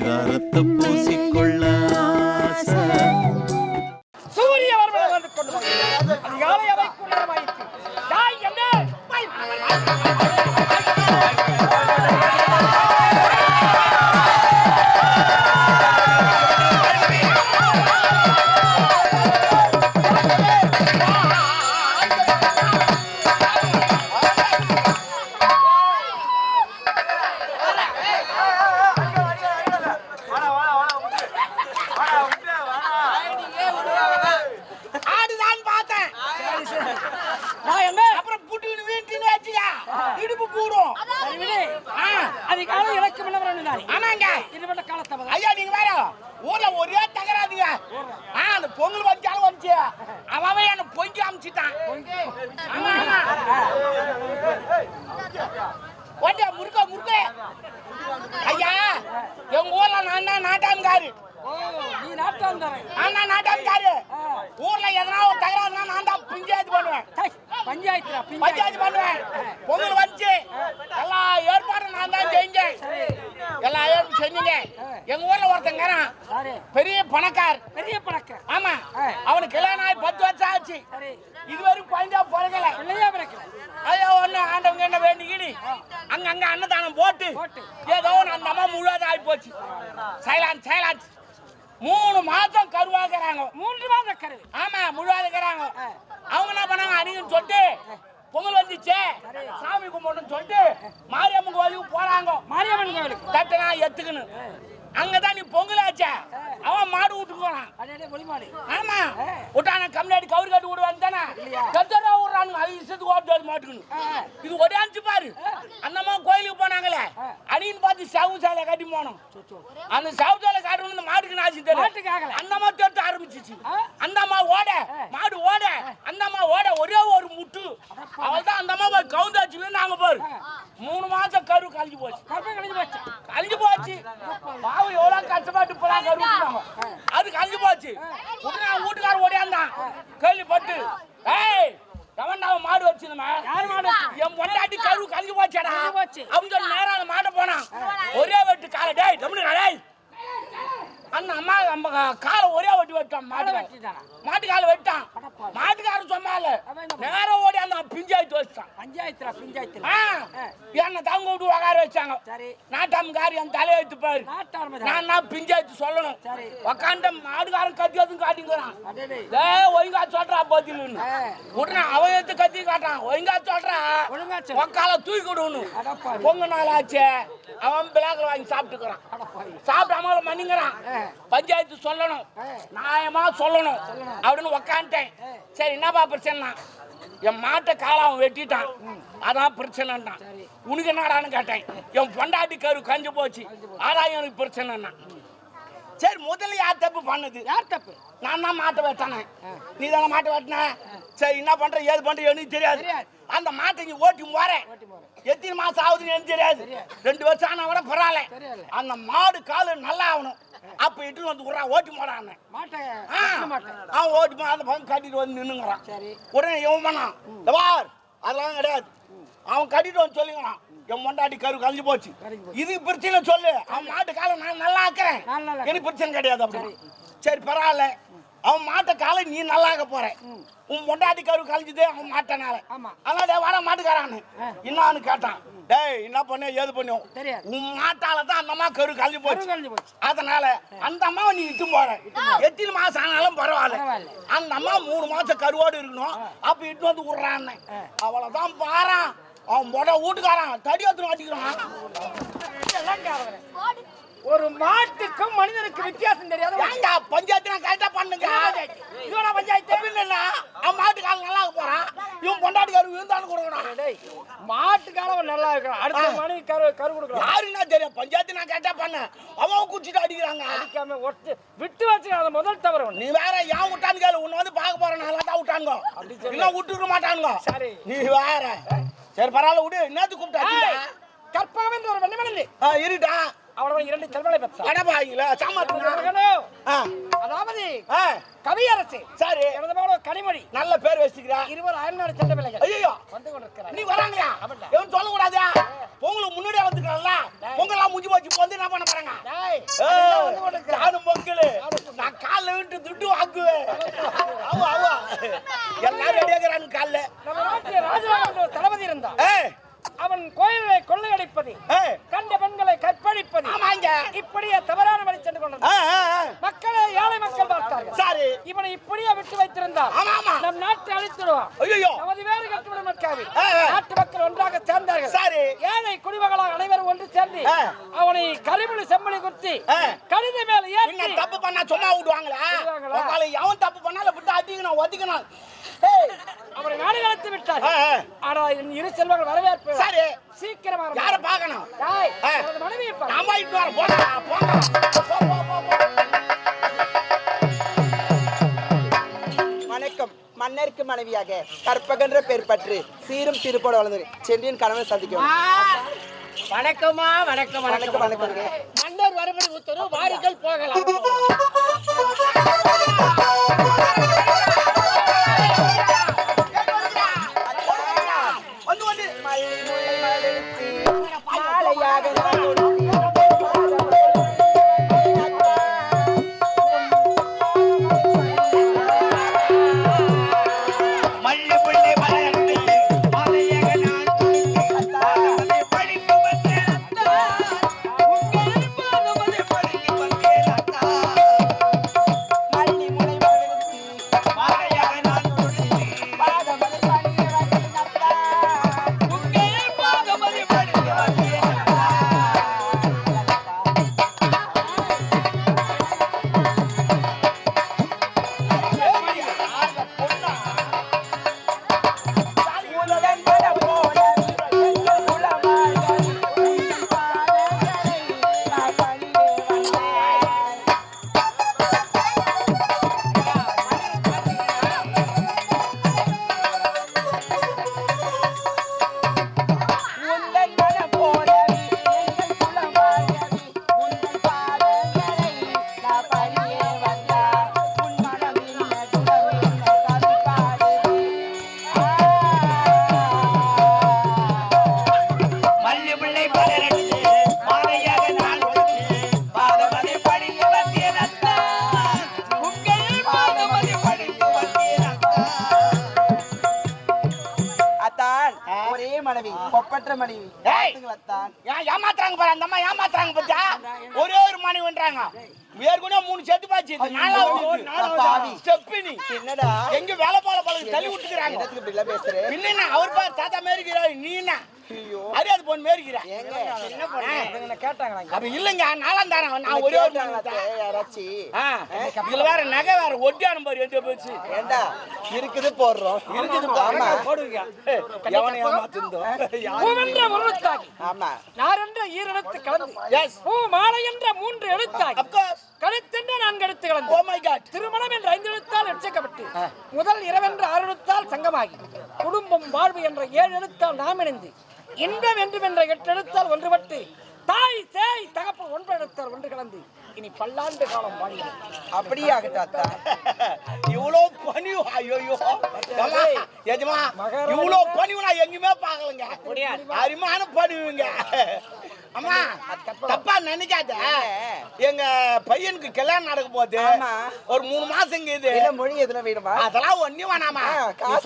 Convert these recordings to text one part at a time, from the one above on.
பரிதாரத்தை பூசிக்கொள்ள ஆசை. சூரிய வந்து கொண்டு தாய் என்ன? ஆமாங்க இதுபட்ட காலத்தை ஐயா நீங்க வேற ஊர்ல ஒரே தகராதுங்க ஆ அந்த பொங்கல் வச்சாலும் வந்துச்சு. அவன் என்ன பொங்கி அமிச்சிட்டான். ஆமா ஆமா. ஓட்டியா முறுக்க முறுக்க. ஐயா எங்க ஊர்ல நான் தான் நாட்டாம்காரு. நீ நாட்டாந்தாரன் நான் நாட்டாம்காரு. ஊர்ல எதனா ஒரு தகராறுனா நான் தான் பஞ்சாயத்து பண்ணுவேன். பஞ்சாயத்துரா பஞ்சாயத்து. பண்ணுவேன். பொங்கல் வந்துச்சு. எல்லா ஏற்பாடும் நான் தான் செஞ்சேன். எல்லா ஏற்பாடும் செஞ்சீங்க எங்க ஊர்ல ஒருத்தங்கிறான் பெரிய பணக்கார் பெரிய பழக்க ஆமா. அவனுக்கு கல்யாணம் ஆகி பத்து வருஷம் ஆச்சு. இதுவரைக்கும் குழந்தையா பிறக்கல. பிள்ளையா பிறக்க ஐயோ ஒண்ணு ஆண்டவங்க என்ன வேண்டிக்கினி. அங்க அங்க அன்னதானம் போட்டு. ஏதோ அந்த அம்மா முழுவதும் ஆகி போச்சு. சைலான் சைலான் மூணு மாசம் கருவாக்குறாங்க மூன்று மாத கரு ஆமா முழுவாதுக்கிறாங்க அவங்க என்ன பண்ணாங்க அணின்னு சொல்லிட்டு பொங்கல் வந்துச்சே சாமி கும்பிடணும்னு சொல்லிட்டு மாரியம்மன் கோயிலுக்கு போறாங்க மாரியம்மன் கோவிலுக்கு தட்டனா எத்துக்கணும் அங்கதான் நீ பொங்கல் ஆச்சே அவன் மாடு வீட்டுக்கு போனான் அடே பொலிமாடு ஆமா விட்டான கம்மியாடி கவுரு கட்டி விடுவான் தானே கத்தரா விடுறானுங்க அது இஷ்டத்துக்கு ஓட்டு மாட்டுக்கணும் இது ஒரே அஞ்சு பாரு அந்தம்மா கோயிலுக்கு போனாங்களே அடின்னு பார்த்து சவு சாலை கட்டி போனோம். அந்த சவு சாலை காட்டணும் இந்த மாட்டுக்கு நாசி ஆகல. அந்த அம்மா தேர்த்து ஆரம்பிச்சிச்சு. அந்த அம்மா ஓட. மாடு ஓட. அந்த அம்மா ஓட ஒரே ஒரு முட்டு. அவள் தான் அந்த அம்மா போய் கவுந்தாச்சு நாங்க பாரு. மூணு மாசம் கரு கழிஞ்சு போச்சு. கழிஞ்சு போச்சு. கழிஞ்சு போச்சு. பாவம் எவ்வளவு கஷ்டப்பட்டு இப்பதான் கரு. அது கழிஞ்சு போச்சு. உடனே வீட்டுக்காரர் ஓடியாந்தான். கேள்விப்பட்டு ஏய் எவன்டா அவன் மாடு வச்சிருந்தா யார் மாடு வச்சிருந்தா? என் பொண்டாட்டி கரு கழிஞ்சு போச்சடா. அவங்க சொல்லி நேரா அந்த மாட்டை போனான். ஒரே வெட்டு காலை. டேய் தமிழ் டேய். அந்த அம்மா நம்ம காலை ஒரே வெட்டி வெட்டான் மாடு மாட்டு வெட்டிட்டானா? மாட்டுக்கால வெட்டான் அடப்பாவி. மாட்டுக்காரன் சொன்னால அவன் என்ன நேரம் ஓடி அந்த பிஞ்சாயிட்டு வச்சிட்டான் பஞ்சாயத்துரா பஞ்சாயத்துல ஆ, என்ன தங்க விட்டு உக்கார வச்சாங்க. சரி. நாட்டாம்காரி என் தலையெழுத்து பாரு. நாட்டார்ம நான் தான் பிஞ்சாயத்து சொல்லணும். சரி. உக்காண்ட மாடுகாரன் கத்தி எதுவும் காட்டிங்கிறான். ஏய் ஒழுங்கா சொல்றா பதிலுன்னு. உடனே அவன் எடுத்து கத்தி காட்டான் ஒழுங்கா சொல்றா. உக்கால தூக்கி விடணும். பொங்க நாள் ஆச்சு அவன் பிளாக்ல வாங்கி சாப்பிட்டுக்கிறான். சாப்பிடாம மன்னிங்கிறான். பஞ்சாயத்து சொல்லணும். நியாயமா சொல்லணும். அப்படின்னு உக்காந்துட்டேன். சரி என்னப்பா பிரச்சனை என் மாட்டை காலை அவன் வெட்டிட்டான். அதான் பிரச்சனைன்றான் உனக்கு என்னடான்னு கேட்டேன். என் பொண்டாட்டி கரு கஞ்சு போச்சு. அதான் எனக்கு பிரச்சனைன்னா. சரி முதல்ல யார் தப்பு பண்ணது? யார் தப்பு? நான் தான் மாட்டை வெட்டானே நீ தானே மாட்டை வெட்டின? சரி என்ன பண்ற? ஏது பண்ற? எனக்கு தெரியாது. அந்த மாட்டை நீ ஓட்டி போறேன். எத்தனை மாசம் ஆகுதுன்னு எனக்கு தெரியாது. ரெண்டு வருஷம் ஆனா கூட பரவாயில்ல. அந்த மாடு காலு நல்லா ஆகணும். அப்ப இட்டு வந்து விட்றா ஓட்டி போடான்னு. மாட்டேன். அவன் ஓட்டி போ அந்த பக்கம் கட்டிட்டு வந்து நின்னுங்கிறான். சரி. உடனே "இந்த பார் அதெல்லாம் கிடையாது. அவன் கட்டிட்டு வந்து சொல்லுங்கிறான் என் மொண்டாட்டி கரு கழிஞ்சு போச்சு. இதுக்கு பிரச்சனை சொல்லு. அவன் மாட்டு காலை நான் நல்லா நல்லா எனக்கு பிரச்சனை கிடையாது அப்படி. சரி பரவாயில்ல. அவன் மாட்டை காலை நீ நல்லா ஆக்க போற உன் மொண்டாட்டி கரு கழிஞ்சது அவன் மாட்டனால. ஆமா. அதனால டேய் வாடா மாட்டுக்காரான்னு என்னான்னு கேட்டான். டேய் என்ன பண்ண ஏது பண்ணும். உன் மாட்டால தான் அந்த அம்மா கரு கழிஞ்சு போச்சு. அதனால அந்த அம்மாவை நீ இட்டு போற. எத்தனை மாசம் ஆனாலும் பரவாயில்ல. அந்த அம்மா மூணு மாசம் கருவோடு இருக்கணும். அப்ப இட்டு வந்து விடுறான்னு. அவ்வளவுதான் பாறான். அவன் மொட வீட்டுக்காரன். தடி இதெல்லாம் கேவலம். ஒரு மாட்டுக்கும் மனிதனுக்கு வித்தியாசம் தெரியாத ஏன்டா பஞ்சாயத்து நான் கரெக்டா பண்ணுங்க? இதோட பஞ்சாயத்து? எப்படின்னா அவன் மாட்டுக்காரன் நல்லா போறான். இவன் பொண்டாட்டிக்காரன் விழுந்தான்னு கொடுக்கணும் டேய், மாட்டுக்காரன் நல்லா இருக்கிறான் அடுத்த மனைவி கரு கரு கொடுக்குறான் யாருன்னா தெரியும்? பஞ்சாயத்து நான் கரெக்டா பண்ணேன் அவன் குச்சிட்டு அடிக்கிறாங்க. அடிக்காம ஒட்டு விட்டு வச்சு அது முதல் தவறு ஒண்ணு. நீ வேற ஏன் விட்டான்னு கேளு. உன்னை வந்து பார்க்க போறேன். நல்லா தான் விட்டானுங்க. இன்னும் விட்டுருக்க மாட்டானுங்க. சரி. நீ வேற. சரி பரவாயில்ல விடு. என்னத்து கூப்பிட்டா? என்று ஒரு வெண்ணிமணி ஆ இருட்டா அவளவன் இரண்டு செல்வங்களை பெற்றான். மகனோ, ஆ. அதாவது கவியரசு. சரி. எனது மகளோ கனிமொழி. நல்ல பேர் வச்சுக்கிறா. இருவர் அயல்நாடு சென்ற பிள்ளைகள். ஐயோ வந்து கொண்டிருக்கிறார். நீ வராங்களா எவன் சொல்லக்கூடாதா? பொங்கலுக்கு முன்னாடியே வந்துக்கலாம்ல பொங்கலாம் முடிஞ்சு போச்சு இப்போ வந்து என்ன பண்ண போறாங்க. நானும் பொங்கலு. நான் காலைல விட்டு துட்டு வாக்குவேன் ஆமா ஆமா எல்லாரும் ரெடியாகிறான்னு காலைல. நம்ம ஒரு தளபதி இருந்தான். அவன் கோயிலை கொள்ளையடிப்பது ஏய் கண்ட பெண்களை கற்பழிப்பது ஆமாங்க இப்படியே தவறான வழி சென்று ஆ. மக்களை ஏழை மக்கள் பார்த்தார்கள். சரி. இவனை இப்படியே விட்டு ஆமா நம் நாட்டை அழித்துடுவான். ஐயோ நமது வேறு கட்டுவிட மக்காவி. நாட்டு மக்கள் ஒன்றாக சேர்ந்தார்கள். சரி. ஏழை குடிமகளாக அனைவரும் ஒன்று சேர்ந்து. அவனை கரிமொழி செம்மொழி குத்தி. கழுதை மேல ஏற்றி தப்பு பண்ணா சும்மா விடுவாங்களா? எவன் தப்பு பண்ணாலும் விட்டு அடிக்கணும் ஒத்திக்கணும் ஏய் அவரை நாடு கடத்தி விட்டார். ஆனால் என் இரு செல்வங்கள் வரவேற்பு. சரி. சீக்கிரமா யார பார்க்கணும்? பார். நாம இட்டு வர போடா போடா போ போ போ போ வணக்கம். மன்னருக்கு மனைவியாக கற்பகன்ற பெயர் பற்று சீரும் சிறுபோட வளர்ந்து சென்றியின் கணவன் சந்திக்கும் வணக்கமா வணக்கம். வணக்கம் வணக்கங்க மன்னர் வருபடி உத்தரவு வாரிகள் போகலாம். மாலையாக மனைவி ஏமாத்துறாங்க பாரு அந்த அம்மா ஏமாத்துறாங்க பத்தியா? ஒரே ஒரு மணி பண்றாங்க ஏற்கனவே மூணு செத்து பாச்சு. நாலாவது பாவி. ஸ்டெப்பினி என்னடா? எங்க வேலை போல பழகு தள்ளி விட்டுக்கிறாங்க. என்னத்துக்கு இப்படி எல்லாம் பேசுற? பின்ன என்ன? அவர் பா தாத்தா மேரிக்கிறாரு நீ என்ன? ஐயோ. அறியாது பொண்ணு மேரிக்கிறா ஏங்க என்ன கேட்டாங்களா அப்ப இல்லங்க நாலாம் தாரம். நான் ஒரே ஒரு. யாராச்சும் இதுல வேற நகை வேற ஒட்டியான பாரு எந்த போச்சு. ஏண்டா? இருக்குது போடுறோம். இருக்குது ஆமா போடுவீங்க. எவனை முருத்தாகி ஆமா. நாரென்ற ஈரெழுத்து கலந்து. Yes. பூ மாலை என்ற மூன்று course. கழுத்தென்ற நான்கு எழுத்து Oh கலந்து my God. திருமணம் என்ற ஐந்து எழுத்தால் ரட்சிக்கப்பட்டு முதல் இரவென்ற ஆறு எழுத்தால் சங்கமாகி குடும்பம் வாழ்வு என்ற ஏழு எழுத்தால் நாம் இணைந்து இன்பம் என்றும் என்ற எட்டு எழுத்தால் ஒன்றுபட்டு தாய் சேய் தகப்பன் ஒன்று எழுத்தால் ஒன்று கலந்து இனி பல்லாண்டு காலம் வாழ்கிறேன் அப்படியே ஆகட்டும் அத்தா இவ்வளோ பணிவு ஐயோ எஜமா இவ்வளோ பணிவு நான் எங்கேயுமே பார்க்கலங்க. அருமையான பணிவுங்க. அம்மா தப்பா நினைக்காத. எங்க பையனுக்கு கல்யாணம் நடக்க போகுது. ஒரு மூணு மாசம் என்ன மொழி எதுனா வேணுமா? அதெல்லாம் ஒண்ணும் வேணாமா.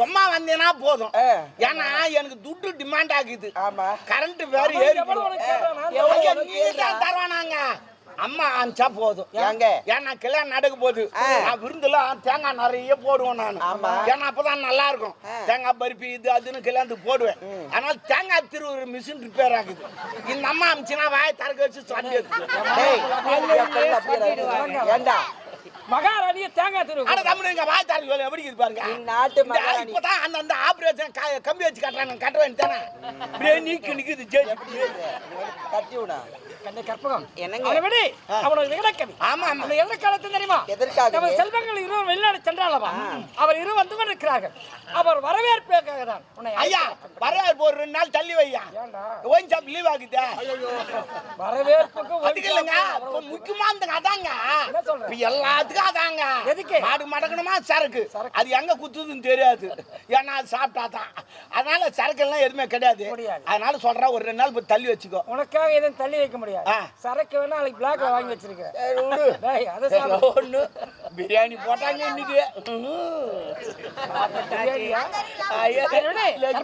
சும்மா வந்தீங்கன்னா போதும். ஏன்னா எனக்கு துட்டு டிமாண்ட் ஆகுது. ஆமா. கரண்ட் வேற ஏறி தருவானாங்க. அம்மா அனுப்பிச்சா போதும் ஏங்க? ஏன்னா கல்யாணம் நடக்க போகுது. நான் விருந்துல தேங்காய் நிறைய போடுவேன் நான். ஏன்னா அப்பதான் நல்லா இருக்கும். தேங்காய் பருப்பி இது அதுன்னு கல்யாணத்துக்கு போடுவேன் ஆனால் தேங்காய் திருவுற மிஷின் ரிப்பேர் ஆகுது இந்த அம்மா அமிச்சுனா வாயை திறக்க வச்சு சொல்லி மகாராணிய தேங்காய் அட திருவு தமிழுங்க வாய் தாரி சொல்லு எப்படி இருக்குது பாருங்க? இந்நாட்டு இந்த மகாராணி. இப்பதான் அந்த அந்த ஆபரேஷன் கம்பி வச்சு கட்டுறாங்க கட்ட வேண்டியதானே இப்படியே நீக்கி நிக்குது ஜெயிச்சு. கட்டி விடா. கண்ணை கற்பகம். என்னங்க? அவனை விடு. அவனோட விகடக்கவி ஆமா ஆமா. அந்த எதிர்காலத்து தெரியுமா? எதற்காக? நம்ம செல்வங்கள் இருவர் வெளிநாடு சென்றாலவா? அவர் இரு வந்து கொண்டிருக்கிறார்கள். அவர் தான் உன்னை ஐயா வரவேற்பு ஒரு ரெண்டு நாள் தள்ளி வையா? ஏன்டா? ஓயின் ஷாப் லீவ் ஆகுதே வரவேற்புக்கு அதுக்கு இல்லைங்க இப்போ முக்கியமானதுங்க அதாங்க என்ன சொல்ற? இப்போ எல்லாத்துக்கும் அதாங்க எதுக்கு? மாடு மடக்கணுமா? சரக்கு. அது எங்க குத்துதுன்னு தெரியாது. ஏன்னா அது சாப்பிட்டா தான் அதனால சரக்கு எல்லாம் எதுவுமே கிடையாது. அதனால சொல்றேன் ஒரு ரெண்டு நாள் தள்ளி வச்சுக்கோ. உனக்காக எதுவும் தள்ளி வைக்க முடியாது. சரக்கு வேணா நாளைக்கு பிளாக்ல வாங்கி வச்சிருக்கேன். ஒண்ணு. பிரியாணி போட்டாங்க இன்னைக்கு. பிரியாணியா? ஐயா, சரி, விடு. leg